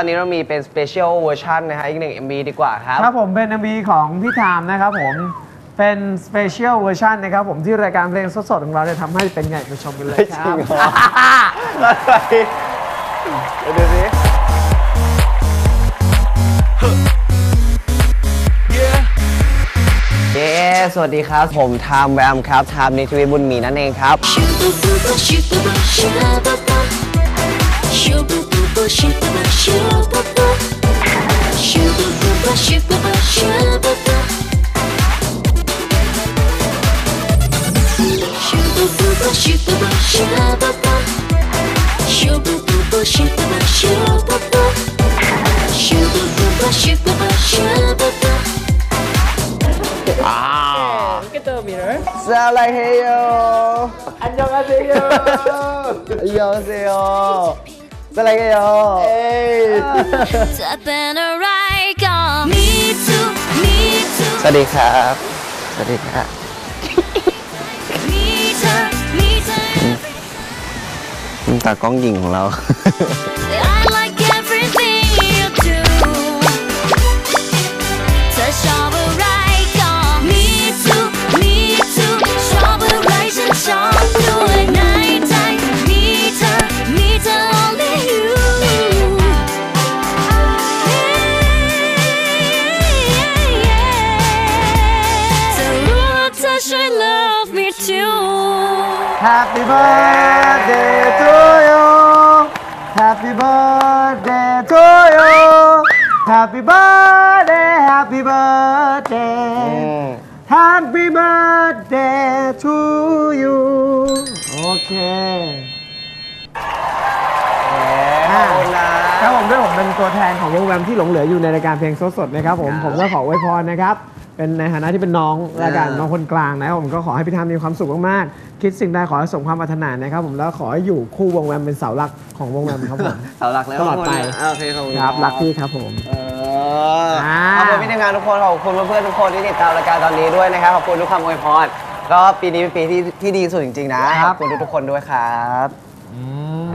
อนนี้เรามีเป็น special version นะฮะอีกหนึ่ง MV ดีกว่าครับ ครับผมเป็น MV ของพี่ทามนะครับผม เป็นสเปเชียลเวอร์ชันนะครับผมที่รายการเพลงสดๆของเราเนี่ยทำให้เป็นไงไปชมกันเลยไม่คจรัริบงเหรออะไรเดี๋ยวดูสิ เย้ สวัสดีครับ ผมไทม์แวมครับไทม์นิทวิบุญมีนั่นเองครับสลายเฮโย อันยองอาเซโยอันยองเซโยสลายเฮ สวัสดีครับ สวัสดีครับมีเธอมีเธอนี่ตากล้องหญิงของเรา Happy birthday to you Happy birthday to you Happy birthday Happy birthday Happy birthday to you โอเคขอบคุณนะครับผมด้วยผมเป็นตัวแทนของวงแวมที่หลงเหลืออยู่ในรายการเพลงสดๆนะครับผมครับผมก็ขออวยพรนะครับเป็นในฐานะที่เป็นน้องรายการเออน้องคนกลางนะครับผมก็ขอให้พี่ทามมีความสุขมากๆ คิดสิ่งใดขอให้สมความปรารถนานะครับผมแล้วขอให้อยู่คู่วงแวมเป็นเสาหลักของวงแวมครับผม เสาหลักแล้วตลอดไป โอเคขอบคุณครับรักพี่ครับผมเอออ่า ขอบคุณพี่ทีมงานทุกคนขอบคุณเพื่อนๆทุกคนที่ติดตามรายการตอนนี้ด้วยนะครับขอบคุณทุกคำอวยพรก็ปีนี้เป็นปีที่ที่ดีสุดจริงๆนะขอบคุณทุกๆคนด้วยครับ อืม